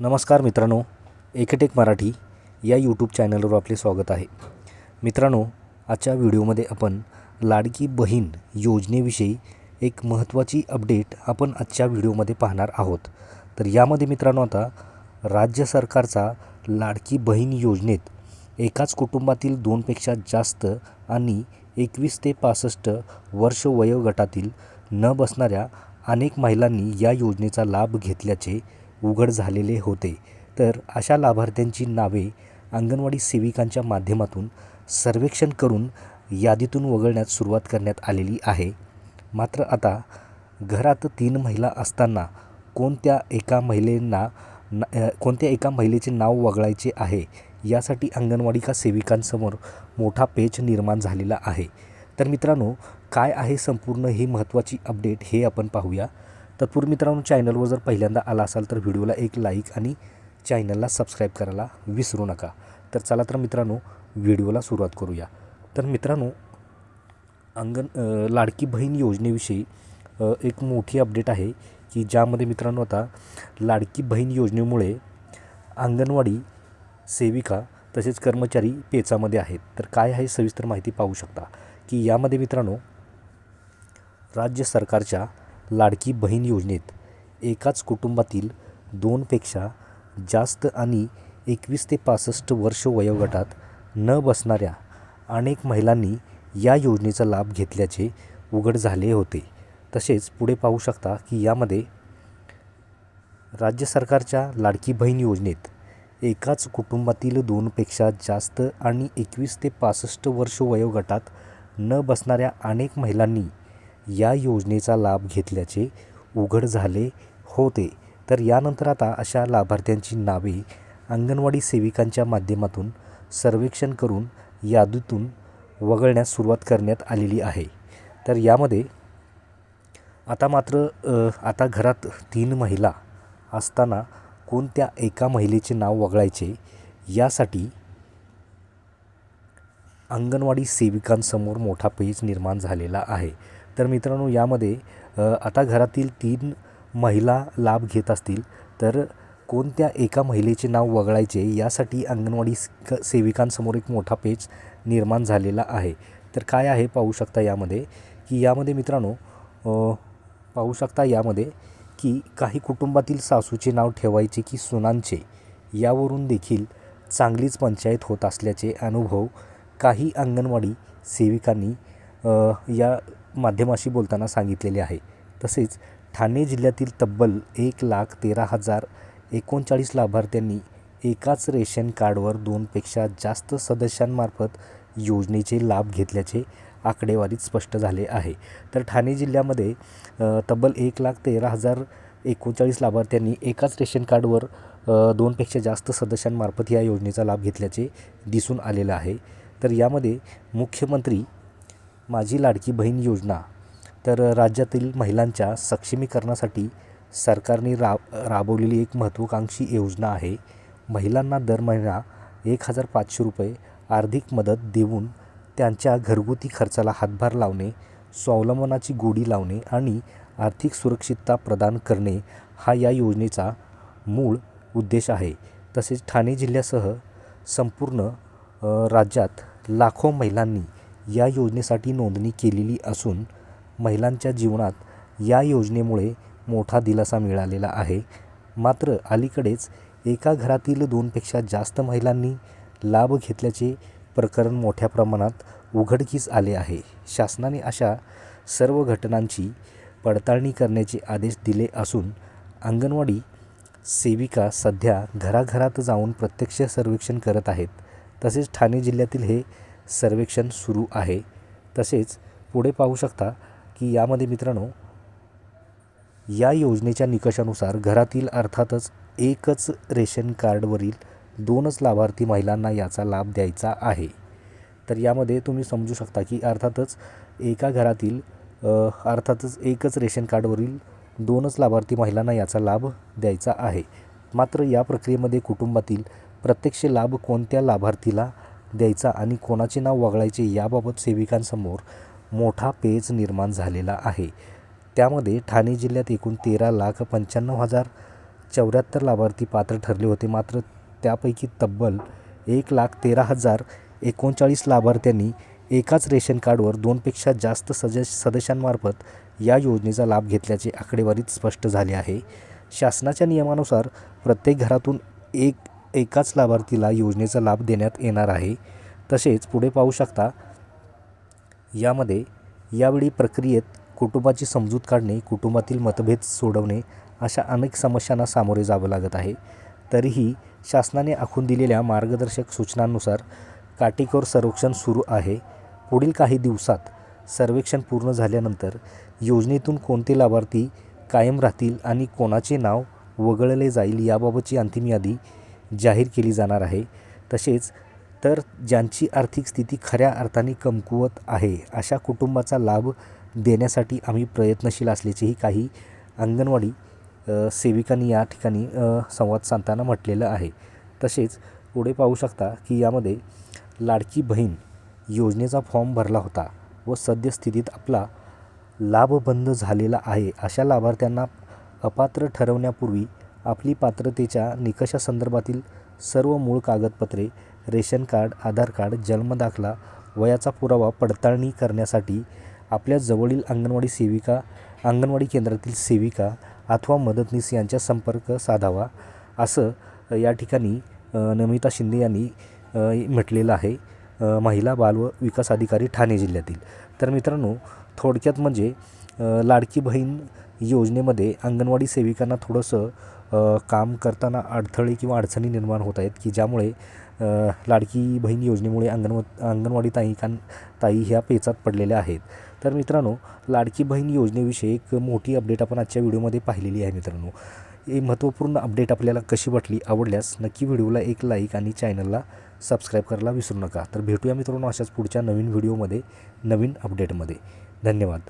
नमस्कार मित्रांनो एकटेक मराठी या यूट्यूब चॅनलवर आपले स्वागत आहे. मित्रांनो आजच्या व्हिडिओमध्ये आपण लाडकी बहीण योजनेविषयी एक महत्त्वाची अपडेट आपण आजच्या व्हिडिओमध्ये पाहणार आहोत. तर यामध्ये मित्रांनो आता राज्य सरकारचा लाडकी बहीण योजनेत एकाच कुटुंबातील दोनपेक्षा जास्त आणि एकवीस ते पासष्ट वर्ष वयोगटातील न बसणाऱ्या अनेक महिलांनी या योजनेचा लाभ घेतल्याचे उघड झालेले होते. तर अशा लाभार्थ्यांची नावे अंगणवाडी सेविकांच्या माध्यमातून सर्वेक्षण करून यादीतून वगळण्यास सुरुवात करण्यात आलेली आहे. मात्र आता घरात तीन महिला असताना कोणत्या एका महिलेंना न कोणत्या एका महिलेचे नाव वगळायचे आहे यासाठी अंगणवाडी का सेविकांसमोर मोठा पेच निर्माण झालेला आहे. तर मित्रांनो काय आहे संपूर्ण ही महत्त्वाची अपडेट हे आपण पाहूया. तत्पूर्वी मित्रांनो चॅनलवर जर पहिल्यांदा आला असाल तर व्हिडिओला एक लाईक आणि चॅनलला सबस्क्राईब करायला विसरू नका. तर चला तर मित्रांनो व्हिडिओला सुरुवात करूया. तर मित्रांनो अंगण लाडकी बहीण योजनेविषयी एक मोठी अपडेट आहे की ज्यामध्ये मित्रांनो आता लाडकी बहीण योजनेमुळे अंगणवाडी सेविका तसेच कर्मचारी पेचामध्ये आहेत. तर काय आहे सविस्तर माहिती पाहू शकता की यामध्ये मित्रांनो राज्य सरकारच्या लाडकी बहीण योजनेत एकाच कुटुंबातील दोनपेक्षा जास्त आणि एकवीस ते पासष्ट वर्ष वयोगटात न बसणाऱ्या अनेक महिलांनी या योजनेचा लाभ घेतल्याचे उघड झाले होते. तसेच पुढे पाहू शकता की यामध्ये राज्य सरकारच्या लाडकी बहीण योजनेत एकाच कुटुंबातील दोनपेक्षा जास्त आणि एकवीस ते पासष्ट वर्ष वयोगटात न बसणाऱ्या अनेक महिलांनी या योजनेचा लाभ घेतल्याचे उघड झाले होते. तर यानंतर आता अशा लाभार्थ्यांची नावे अंगणवाडी सेविकांच्या माध्यमातून सर्वेक्षण करून यादीतून वगळण्यास सुरुवात करण्यात आलेली आहे. तर यामध्ये आता मात्र आता घरात तीन महिला असताना कोणत्या एका महिलेचे नाव वगळायचे यासाठी अंगणवाडी सेविकांसमोर मोठा पेच निर्माण झालेला आहे. तर मित्रांनो यामध्ये आता घरातील तीन महिला लाभ घेत असतील तर कोणत्या एका महिलेचे नाव वगळायचे यासाठी अंगणवाडी सेविकांसमोर एक मोठा पेच निर्माण झालेला आहे. तर काय आहे पाहू शकता यामध्ये की यामध्ये मित्रांनो पाहू शकता यामध्ये की काही कुटुंबातील सासूचे नाव ठेवायचे की सुनांचे यावरून देखील चांगलीच पंचायत होत असल्याचे अनुभव काही अंगणवाडी सेविकांनी या माध्यमाशी बोलताना सांगितलेले आहे. तसेच ठाणे जिल्ह्यातील तब्बल एक लाख तेरा हजार एकोणचाळीस लाभार्थ्यांनी एकाच रेशन कार्डवर दोनपेक्षा जास्त सदस्यांमार्फत योजनेचे लाभ घेतल्याचे आकडेवारीत स्पष्ट झाले आहे. तर ठाणे जिल्ह्यामध्ये तब्बल एक लाख तेरा हजार एकोणचाळीस लाभार्थ्यांनी एकाच रेशन कार्डवर दोनपेक्षा जास्त सदस्यांमार्फत या योजनेचा लाभ घेतल्याचे दिसून आलेलं आहे. तर यामध्ये मुख्यमंत्री माझी लाडकी बहीण योजना. तर राज्यातील महिलांच्या सक्षमीकरणासाठी सरकारने राब राबवलेली एक महत्त्वाकांक्षी योजना आहे. महिलांना दर महिना एक हजार पाचशे रुपये आर्थिक मदत देऊन त्यांच्या घरगुती खर्चाला हातभार लावणे स्वावलंबनाची गोडी लावणे आणि आर्थिक सुरक्षितता प्रदान करणे हा या योजनेचा मूळ उद्देश आहे. तसेच ठाणे जिल्ह्यासह संपूर्ण राज्यात लाखो महिलांनी या योजनेसाठी नोंदणी केलेली असून महिलांच्या जीवनात या योजनेमुळे मोठा दिलासा मिळालेला आहे. मात्र अलीकडेच एका घरातील दोनपेक्षा जास्त महिलांनी लाभ घेतल्याचे प्रकरण मोठ्या प्रमाणात उघडकीस आले आहे. शासनाने अशा सर्व घटनांची पडताळणी करण्याचे आदेश दिले असून अंगणवाडी सेविका सध्या घराघरात जाऊन प्रत्यक्ष सर्वेक्षण करत आहेत. तसेच ठाणे जिल्ह्यातील हे सर्वेक्षण सुरू आहे. तसेच पुढे पाहू शकता की यामध्ये मित्रांनो या योजनेच्या निकषानुसार घरातील अर्थातच एकच रेशन कार्डवरील दोनच लाभार्थी महिलांना याचा लाभ द्यायचा आहे. तर यामध्ये तुम्ही समजू शकता की अर्थातच एका घरातील अर्थातच एकच रेशन कार्डवरील दोनच लाभार्थी महिलांना याचा लाभ द्यायचा आहे. मात्र या प्रक्रियेमध्ये कुटुंबातील प्रत्यक्ष लाभ कोणत्या लाभार्थीला द्यायचा आणि कोणाचे नाव वगळायचे याबाबत सेविकांसमोर मोठा पेच निर्माण झालेला आहे. त्यामध्ये ठाणे जिल्ह्यात एकूण तेरा लाख पंच्याण्णव हजार चौऱ्याहत्तर लाभार्थी पात्र ठरले होते. मात्र त्यापैकी तब्बल एक लाख तेरा हजार एकोणचाळीस लाभार्थ्यांनी एकाच रेशन कार्डवर दोनपेक्षा जास्त सज सदस्यांमार्फत या योजनेचा लाभ घेतल्याचे आकडेवारीत स्पष्ट झाले आहे. शासनाच्या नियमानुसार प्रत्येक घरातून एक एकाच लाभार्थीला योजनेचा लाभ देण्यात येणार आहे. तसेच पुढे पाहू शकता यामध्ये यावेळी प्रक्रियेत कुटुंबाची समजूत काढणे कुटुंबातील मतभेद सोडवणे अशा अनेक समस्यांना सामोरे जावं लागत आहे. तरीही शासनाने आखून दिलेल्या मार्गदर्शक सूचनांनुसार काटेकोर सर्वेक्षण सुरू आहे. पुढील काही दिवसात सर्वेक्षण पूर्ण झाल्यानंतर योजनेतून कोणते लाभार्थी कायम राहतील आणि कोणाचे नाव वगळले जाईल याबाबतची अंतिम यादी जाहीर केली जाणार आहे. तसेच तर ज्यांची आर्थिक स्थिती खऱ्या अर्थाने कमकुवत आहे अशा कुटुंबाचा लाभ देण्यासाठी आम्ही प्रयत्नशील असल्याचेही काही अंगणवाडी सेविकांनी या ठिकाणी संवाद साधताना म्हटलेलं आहे. तसेच पुढे पाहू शकता की यामध्ये लाडकी बहीण योजनेचा फॉर्म भरला होता व सद्यस्थितीत आपला लाभ बंद झालेला आहे. अशा लाभार्थ्यांना अपात्र ठरवण्यापूर्वी आपली पात्रतेच्या निकषासंदर्भातील सर्व मूळ कागदपत्रे रेशन कार्ड आधार कार्ड जन्मदाखला वयाचा पुरावा पडताळणी करण्यासाठी आपल्या जवळील अंगणवाडी सेविका अंगणवाडी केंद्रातील सेविका अथवा मदतनीस यांच्या संपर्क साधावा असं या ठिकाणी नमिता शिंदे यांनी म्हटलेलं आहे महिला बाल व विकास अधिकारी ठाणे जिल्ह्यातील. तर मित्रांनो थोडक्यात म्हणजे लाडकी बहीण योजनेमध्ये अंगणवाडी सेविकांना थोडंसं काम करताना अडथळे किंवा अडचणी निर्माण होत आहेत की ज्यामुळे लाडकी बहीण योजनेमुळे अंगणवा अंगणवाडी ताईकां ताई ह्या पेचात पडलेल्या आहेत. तर मित्रांनो लाडकी बहीण योजनेविषयी एक मोठी अपडेट आपण आजच्या व्हिडिओमध्ये पाहिलेली आहे मित्रांनो. ही महत्त्वपूर्ण अपडेट आपल्याला कशी वाटली आवडल्यास नक्की व्हिडिओला एक लाईक आणि चॅनलला सबस्क्राईब करायला विसरू नका. तर भेटूया मित्रांनो अशाच पुढच्या नवीन व्हिडिओमध्ये नवीन अपडेटमध्ये धन्यवाद.